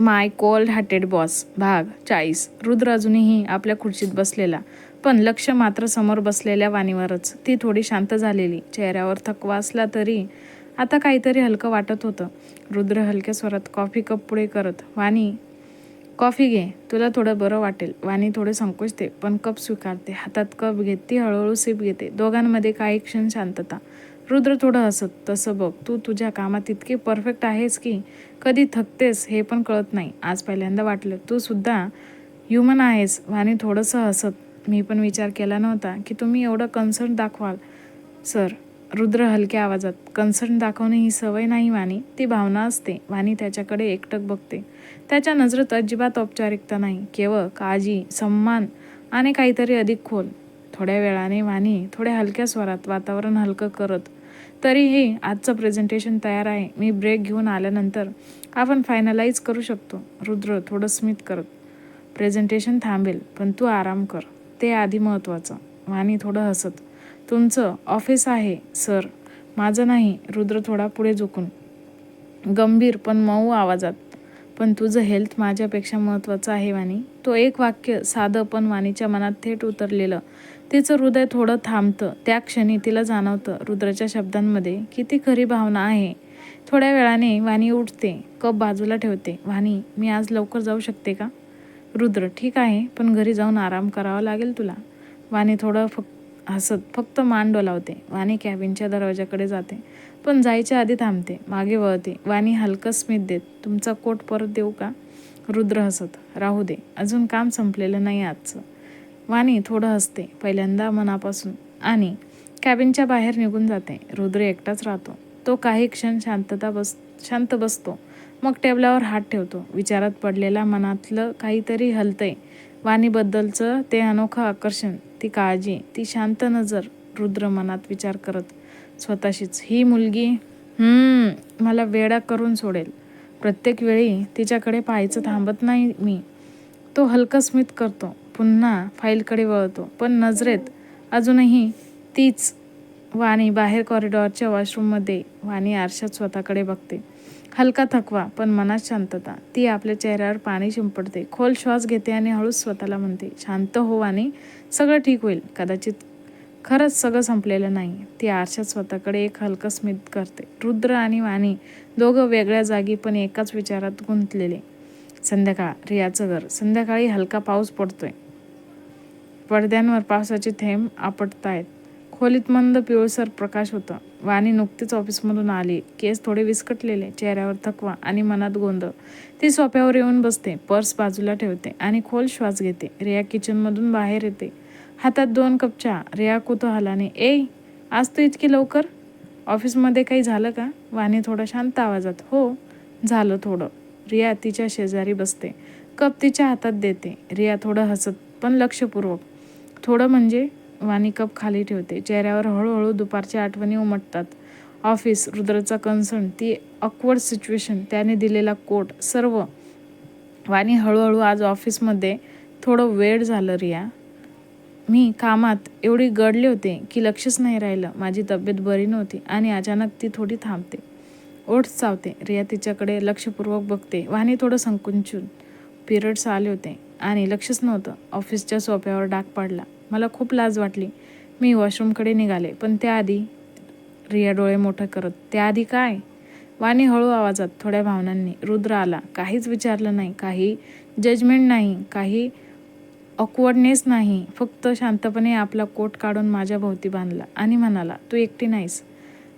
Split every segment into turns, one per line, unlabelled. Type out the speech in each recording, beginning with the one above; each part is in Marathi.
माय कोल्ड हार्टेड बॉस भाग चाळीस. रुद्र अजूनही आपल्या खुर्चीत बसलेला पण लक्ष मात्र समोर बसलेल्या वाणीवरच. ती थोडी शांत झालेली चेहऱ्यावर थकवा असला तरी आता काहीतरी हलकं वाटत होतं. रुद्र हलक्या स्वरात कॉफी कप पुढे करत वाणी कॉफी घे तुला थोडं बरं वाटेल वाणी थोडे संकोचते पण कप स्वीकारते. हातात कप घेत ती हळूहळू सिप घेते. दोघांमध्ये काही क्षण शांतता. रुद्र थोडं हसत तसं बघ. तू तुझ्या कामात इतकी परफेक्ट आहेस की कधी थकतेस हे पण कळत नाही. आज पहिल्यांदा वाटलं. तू सुद्धा ह्युमन आहेस वाणी थोडंसं हसत. मी पण विचार केला नव्हता की तुम्ही एवढं कन्सर्न दाखवाल. सर रुद्र हलक्या आवाजात कन्सर्न दाखवणे ही सवय नाही वाणी. ती भावना असते. वाणी त्याच्याकडे एकटक बघते. त्याच्या नजरेत अजिबात औपचारिकता नाही. केवळ काळजी सम्मान आणि काहीतरी अधिक खोल. थोड्या वेळाने वाणी थोड्या हलक्या स्वरात वातावरण हलकं करत तरीही आजचं प्रेझेंटेशन तयार आहे. मी ब्रेक घेऊन आल्यानंतर आपण फायनलाइज करू शकतो. रुद्र थोडं स्मित करत प्रेझेंटेशन थांबेल पण तू आराम कर. ते आधी महत्त्वाचं वाणी थोडं हसत तुमचं ऑफिस आहे सर माझं नाही. रुद्र थोडा पुढे झुकून गंभीर पण मऊ आवाजात. पण तुझं हेल्थ माझ्यापेक्षा महत्त्वाचं आहे वाणी. तो एक वाक्य साधं पण वाणीच्या मनात थेट उतरलेलं. तिचं हृदय थोडं थांबतं. त्या क्षणी तिला जाणवतं रुद्राच्या शब्दांमध्ये किती खरी भावना आहे. थोड्या वेळाने वाणी उठते कप बाजूला ठेवते. वाणी मी आज लवकर जाऊ शकते का? रुद्र ठीक आहे पण घरी जाऊन आराम करावा लागेल तुला. वाणी थोडं फक्त हसत फक्त मान डोलावते. वाणी कॅबिनच्या दरवाजाकडे जाते पण जायच्या आधी थांबते मागे वळते. वाणी हलकं स्मित देत तुमचा कोट परत देऊ का? रुद्र हसत राहू दे अजून काम संपलेलं नाही आजचं. वाणी थोडं हसते पहिल्यांदा मनापासून. आणि कॅबिनच्या बाहेर निघून जाते. रुद्र एकटाच राहतो. तो काही क्षण शांतता बस शांत बसतो. मग टेबलावर हात ठेवतो. विचारात पडलेला मनातलं काहीतरी हलतंय. वाणीबद्दलचं ते अनोखं आकर्षण ती काळजी ती शांत नजर रुद्र मनात विचार करत स्वतःशीच. ही मुलगी मला वेडा करून सोडेल. प्रत्येक वेळी तिच्याकडे पाहायचं थांबत नाही मी. तो हलका स्मित करतो. पुन्हा फाईलकडे वळतो. पण नजरेत अजूनही तीच वाणी बाहेर कॉरिडॉरच्या वॉशरूममध्ये वाणी आरशात स्वतःकडे बघते. हलका थकवा पण मनात शांतता. ती आपल्या चेहऱ्यावर पाणी शिंपडते. खोल श्वास घेते आणि हळूच स्वतःला म्हणते शांत हो आणि सगळं ठीक होईल. कदाचित खरंच सगळं संपलेलं नाही ती आरशात स्वतःकडे एक हलकं स्मित करते. रुद्र आणि वाणी दोघं वेगळ्या जागी पण एकाच विचारात गुंतलेले. संध्याकाळ रियाचं घर. संध्याकाळी हलका पाऊस पडतोय. पडद्यांवर पावसाचे थेंब आपटतायत. खोलीत मंद पिवळसर प्रकाश होता. वाणी नुकतीच ऑफिसमधून आली. केस थोडे विस्कटलेले. चेहऱ्यावर थकवा आणि मनात गोंधळ. ती सोप्यावर येऊन बसते. पर्स बाजूला ठेवते आणि खोल श्वास घेते. रिया किचनमधून बाहेर येते. हातात दोन कप चहा रिया कुतूहलाने ए आज तू इतकी लवकर? ऑफिसमध्ये काही झालं का? वाणी थोडा शांत आवाजात हो झालं थोडं. रिया तिच्या शेजारी बसते. कप तिच्या हातात देते. रिया थोडं हसत पण लक्षपूर्वक. थोडं म्हणजे वाणी कप खाली ठेवते. चेहऱ्यावर हळूहळू दुपारच्या आठवणी उमटतात. ऑफिस रुद्रचा कन्सर्न ती अकवर्ड सिच्युएशन त्याने दिलेला कोट सर्व. वाणी हळूहळू आज ऑफिसमध्ये थोडं वेळ झालं रिया. मी कामात एवढी गडले होते की लक्षच नाही राहिलं. माझी तब्येत बरी नव्हती आणि अचानक ती थोडी थांबते. ओठ चावते. रिया तिच्याकडे लक्षपूर्वक बघते. वाणी थोडं संकुचून पिरियड्स आले होते आणि लक्षच नव्हतं. ऑफिसच्या सोप्यावर डाग पडला. मला खूप लाज वाटली. मी वॉशरूमकडे निघाले. पण त्याआधी रिया डोळे मोठं करत त्याआधी काय? वाणी हळू आवाजात थोड्या भावनांनी. रुद्र आला. काहीच विचारलं नाही. काही जजमेंट नाही. काही ऑकवर्डनेस नाही. फक्त शांतपणे आपला कोट काढून माझ्या भोवती बांधला आणि म्हणाला तू एकटी नाहीस.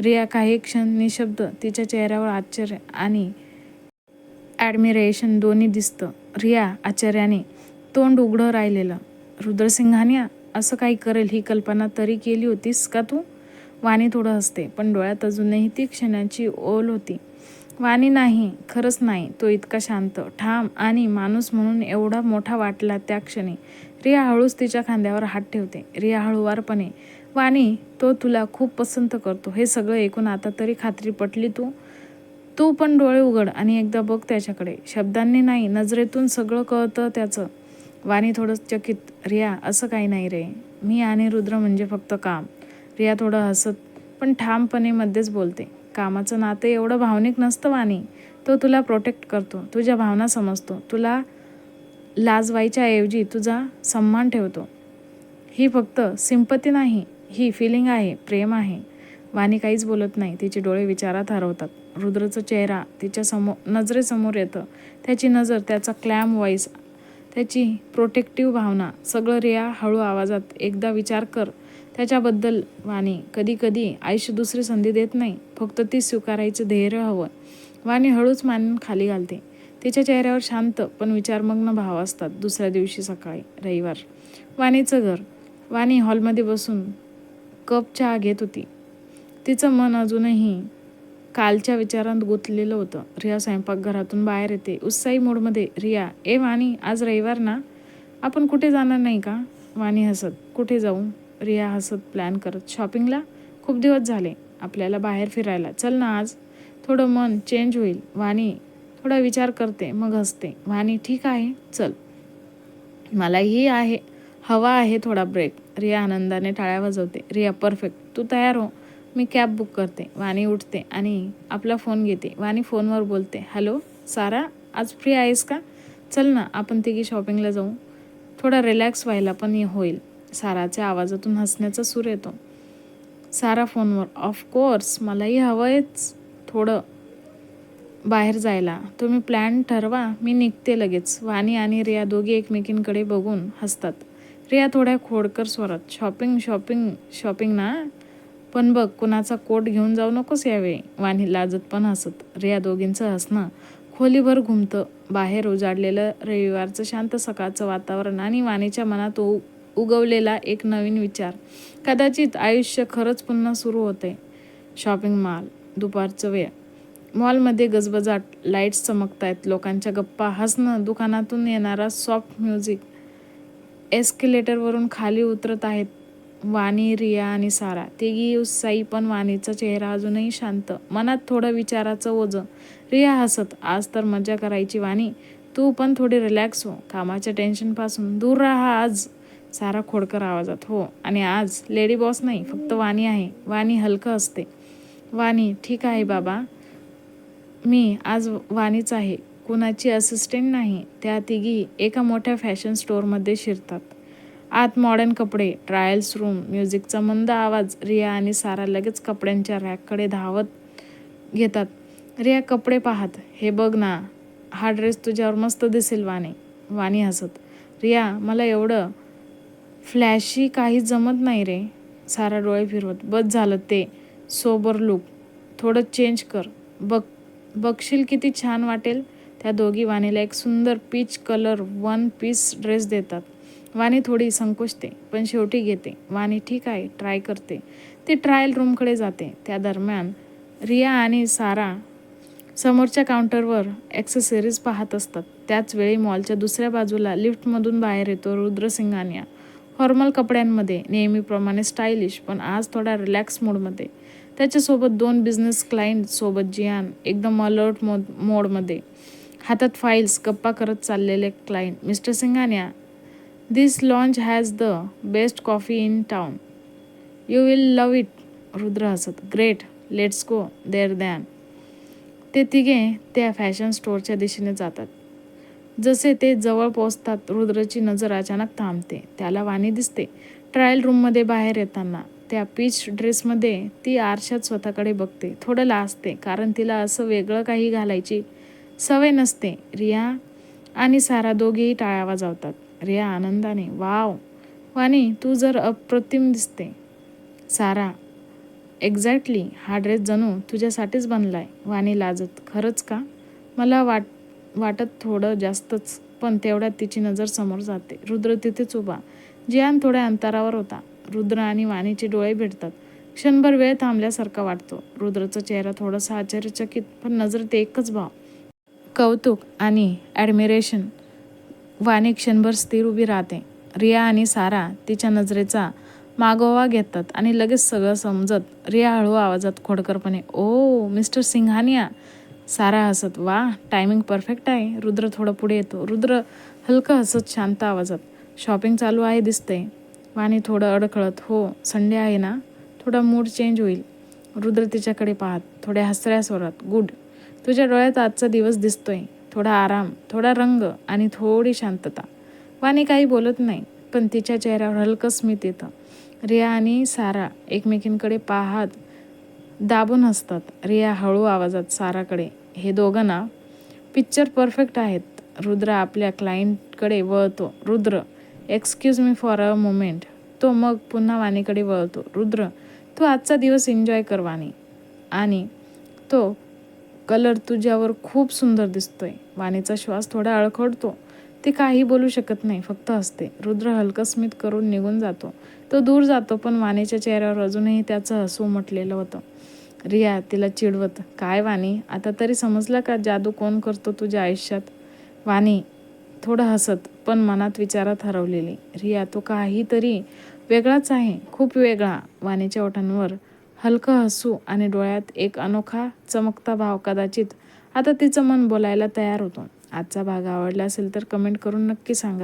रिया काही क्षण निशब्द तिच्या चेहऱ्यावर आश्चर्य आणि ॲडमिरेशन दोन्ही दिसतं. रिया आश्चर्याने तोंड उघडं राहिलेलं. रुद्रसिंहाने असं काही करेल ही कल्पना तरी केली होतीस का तू? वाणी थोडं हसते पण डोळ्यात अजूनही ती क्षणाची ओल होती. वाणी नाही खरंच नाही. तो इतका शांत ठाम आणि माणूस म्हणून एवढा मोठा वाटला त्या क्षणी. रिया हळूच तिच्या खांद्यावर हात ठेवते. रिया हळूवारपणे वाणी तो तुला खूप पसंत करतो. हे सगळं ऐकून आता तरी खात्री पटली तू? तू पण डोळे उघड आणि एकदा बघ त्याच्याकडे. शब्दांनी नाही नजरेतून सगळं कळतं त्याचं. वाणी थोडं चकित रिया असं काही नाही रे. मी आणि रुद्र म्हणजे फक्त काम. रिया थोडं हसत पण ठामपणे मध्येच बोलते. कामाचं नातं एवढं भावनिक नसतं वाणी. तो तुला प्रोटेक्ट करतो तुझ्या भावना समजतो तुला लाजवायच्या ऐवजी तुझा सन्मान ठेवतो. ही फक्त सिंपती नाही ही फिलिंग आहे प्रेम आहे. वाणी काहीच बोलत नाही तिचे डोळे विचारात हरवतात. रुद्रचा चेहरा तिच्या समोर नजरेसमोर येतं. त्याची नजर त्याचा क्लॅम व्हॉईस त्याची प्रोटेक्टिव्ह भावना सगळं रिया हळू आवाजात एकदा विचार कर त्याच्याबद्दल वाणी कधी कधी आयुष्य दुसरी संधी देत नाही. फक्त ती स्वीकारायचं धैर्य हवं. वाणी हळूच मान खाली घालते. तिच्या चेहऱ्यावर शांत पण विचारमग्न भाव असतात दुसऱ्या दिवशी सकाळी रविवार. वाणीचं घर. वाणी हॉलमध्ये बसून कप चहा घेत होती. तिचं मन अजूनही कालच्या विचारांत गुंतलेलं होतं. रिया स्वयंपाकघरातून बाहेर येते. उत्साही मूडमध्ये रिया ए वाणी आज रविवार ना? आपण कुठे जाणार नाही का? वाणी हसत. कुठे जाऊ? रिया हसत प्लॅन करत शॉपिंगला खूप दिवस झाले आपल्याला बाहेर फिरायला. चल ना आज. थोडं मन चेंज होईल. वाणी थोडा विचार करते मग हसते. वाणी ठीक आहे चल. मलाही आहे. हवा आहे थोडा ब्रेक रिया आनंदाने टाळ्या वाजवते. रिया परफेक्ट तू तयार हो. मी कॅब बुक करते. वाणी उठते आणि आपला फोन घेते. वाणी फोनवर बोलते. हॅलो सारा आज फ्री आहेस का? चल ना आपण तिघी शॉपिंगला जाऊ. थोडा रिलॅक्स व्हायला पण हे होईल. साराच्या आवाजातून हसण्याचा सूर येतो. सारा फोनवर ऑफकोर्स मलाही हवं आहेच थोडं. बाहेर जायला. तुम्ही प्लॅन ठरवा. मी निघते लगेच. वाणी आणि रिया दोघी एकमेकींकडे बघून हसतात. रिया थोड्या खोडकर स्वरात शॉपिंग शॉपिंग शॉपिंग ना? पण बघ कुणाचा कोट घेऊन जाऊ नकोस यावेळी. वाणी लाजत पण हसत. रिया दोघींचं हसणं खोलीभर घुमतं. बाहेर उजाडलेलं रविवारचं शांत सकाळचं वातावरण आणि वाणीच्या मनात उ उगवलेला एक नवीन विचार. कदाचित आयुष्य खरंच पुन्हा सुरू होते. शॉपिंग मॉल दुपारचं वेळ. मॉलमध्ये गजबजाट लाईट्स चमकतायत लोकांच्या गप्पा हसणं दुकानातून येणारा सॉफ्ट म्युझिक. एस्केलेटरवरून खाली उतरत आहेत वाणी रिया आणि सारा. तिघी उत्साही पण वाणीचा चेहरा अजूनही शांत. मनात थोडं विचाराचं ओझं. रिया हसत आज तर मजा करायची वाणी. तू पण थोडी रिलॅक्स हो. कामाच्या टेन्शनपासून दूर राहा आज. सारा खोडकर आवाजात. हो आणि आज लेडी बॉस नाही फक्त वाणी आहे. वाणी हलकं असते. वाणी ठीक आहे बाबा. मी आज वाणीच आहे. कुणाची असिस्टंट नाही त्या तिघी एका मोठ्या फॅशन स्टोअरमध्ये शिरतात. आत मॉडर्न कपडे ट्रायल्स रूम म्युझिकचा मंद आवाज रिया आणि सारा लगेच कपड्यांच्या रॅककडे धावत घेतात. रिया कपडे पाहत हे बघ ना हा ड्रेस तुझ्यावर मस्त दिसेल वाणी. वाणी हसत रिया मला एवढं फ्लॅशी काही जमत नाही रे. सारा डोळे फिरवत. बस झालं ते. सोबर लुक थोडं चेंज कर. बघ बघशील किती छान वाटेल? त्या दोघी वाणीला एक सुंदर peach colour one piece dress देतात. वाणी थोडी संकोचते पण शेवटी घेते. वाणी ठीक आहे ट्राय करते. ती ट्रायल रूमकडे जाते. त्या दरम्यान रिया आणि सारा समोरच्या काउंटरवर ॲक्सेसरीज पाहत असतात. त्याचवेळी मॉलच्या दुसऱ्या बाजूला लिफ्टमधून बाहेर येतो रुद्रसिंगानिया. फॉर्मल कपड्यांमध्ये नेहमीप्रमाणे स्टायलिश पण आज थोडा रिलॅक्स मूडमध्ये त्याच्यासोबत दोन बिझनेस क्लायंटसोबत जियान एकदम अलर्ट मोड मोडमध्ये हातात फाईल्स गप्पा करत चाललेले client mister Singhania this launch has the best coffee in town you will love it Rudra हसत. Great let's go there then ते तिघे त्या फॅशन स्टोअरच्या दिशेने जातात. जसे ते जवळ पोचतात रुद्रची नजर अचानक थांबते. त्याला वाणी दिसते. ट्रायल रूममध्ये बाहेर येताना. त्या पीच ड्रेसमध्ये ती आरशात स्वतःकडे बघते. थोडं लाजते कारण तिला असं वेगळं काही घालायची सवय नसते. रिया आणि सारा दोघेही टाळ्या वाजवतात रिया आनंदाने वाव वाणी तू जर अप्रतिम दिसते. सारा एक्झॅक्टली हा ड्रेस जणू तुझ्यासाठीच बनलाय. वाणी लाजत खरंच का? मला वाट वाटत थोडं जास्तच पण तेवढ्यात तिची नजर समोर जाते. रुद्र तिथेच उभा. जियान थोड्या अंतरावर होता. रुद्र आणि वाणीचे डोळे भेटतात क्षणभर वेळ थांबल्यासारखा वाटतो. रुद्रचा चेहरा थोडासा आश्चर्यचकित पण नजरेत एकच भाव. कौतुक आणि ॲडमिरेशन. वाणी क्षणभर स्थिर उभी राहते. रिया आणि सारा तिच्या नजरेचा मागोवा घेतात आणि लगेच सगळं समजत रिया हळू आवाजात खोडकरपणे ओ मिस्टर सिंघानिया सारा हसत वा टायमिंग परफेक्ट आहे. रुद्र थोडं पुढे येतो. रुद्र हलकं हसत शांत आवाजात शॉपिंग चालू आहे दिसते वाणी थोडं अडखळत हो संडे आहे ना? थोडा मूड चेंज होईल. रुद्र तिच्याकडे पाहत थोड्या हसऱ्या स्वरात गुड तुझ्या डोळ्यात आजचा दिवस दिसतोय. थोडा आराम थोडा रंग आणि थोडी शांतता. वाणी काही बोलत नाही पण तिच्या चेहऱ्यावर हलकं स्मित येतं. रिया आणि सारा एकमेकींकडे पाहत दाबून हसतात. रिया हळू आवाजात साराकडे हे दोघं ना पिक्चर परफेक्ट आहेत. रुद्र आपल्या क्लायंटकडे वळतो. Rudra excuse me for a moment तो मग पुन्हा वाणीकडे वळतो. रुद्र तू आजचा दिवस एन्जॉय कर वाणी. आणि तो कलर तुझ्यावर खूप सुंदर दिसतोय. वाणीचा श्वास थोडा अळखडतो. ती काही बोलू शकत नाही फक्त हसते. रुद्र हलकं स्मित करून निघून जातो. तो दूर जातो पण वाणीच्या चेहऱ्यावर अजूनही त्याचं हसू म्हटलेलं होतं. रिया तिला चिडवत काय वाणी? आता तरी समजलं का जादू कोण करतो तुझ्या आयुष्यात? वाणी. थोडं हसत पण मनात विचारात हरवलेली. रिया तो काहीतरी वेगळाच आहे खूप वेगळा. वाणीच्या ओठांवर हलकं हसू आणि डोळ्यात एक अनोखा चमकता भाव कदाचित आता तिचं मन बोलायला तयार होतो. आजचा भाग आवडला असेल तर कमेंट करून नक्की सांगा.